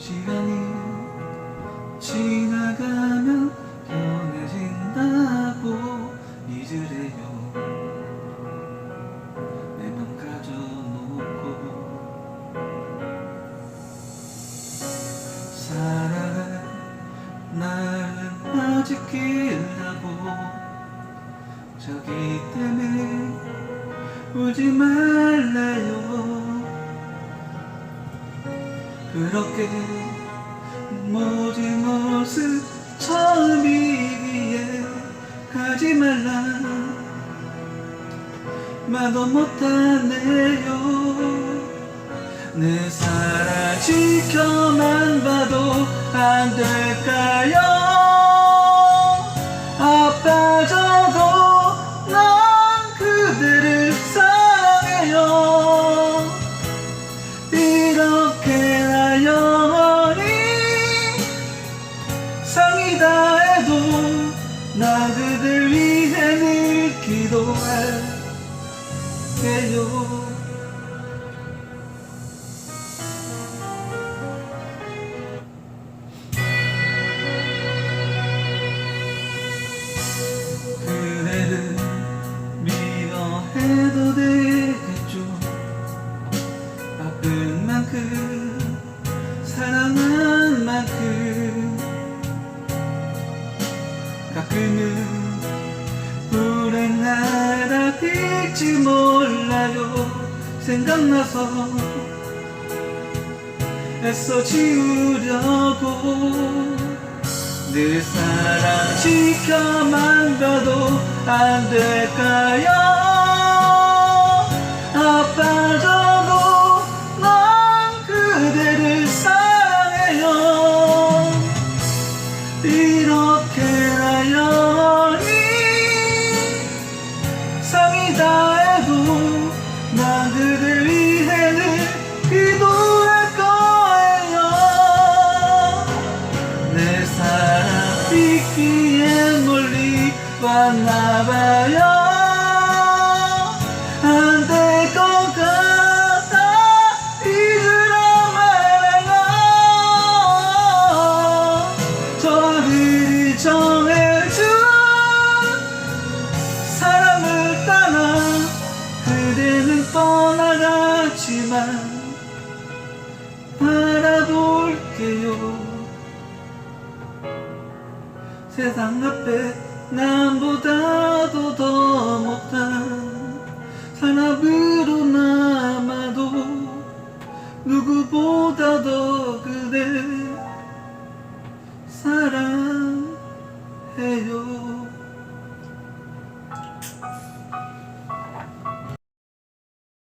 시간이 지나가면 변해진다고 믿으래요. 내 맘 가져놓고 사랑해 나는 아직 길다고 저기 때문에 울지 말래요. 그렇게 모진 모습 처음이기에 가지 말라. 말도 못하네요. 내 사랑 지켜만 봐도 안 될까요 나 그댈 위해 늘 기도할게요 될지 몰라요. 생각나서 애써 지우려고. 내 사랑 지켜만 봐도 안 될까요 믿기에 멀리 왔나봐요. 안 될 것 같아. 잊으라 말아요. 저들이 정해준 사랑을 따라 그대는 떠나갔지만 바라볼게요 세상 앞에 남보다도 더 못한 사람으로 남아도 누구보다도 그대 사랑해요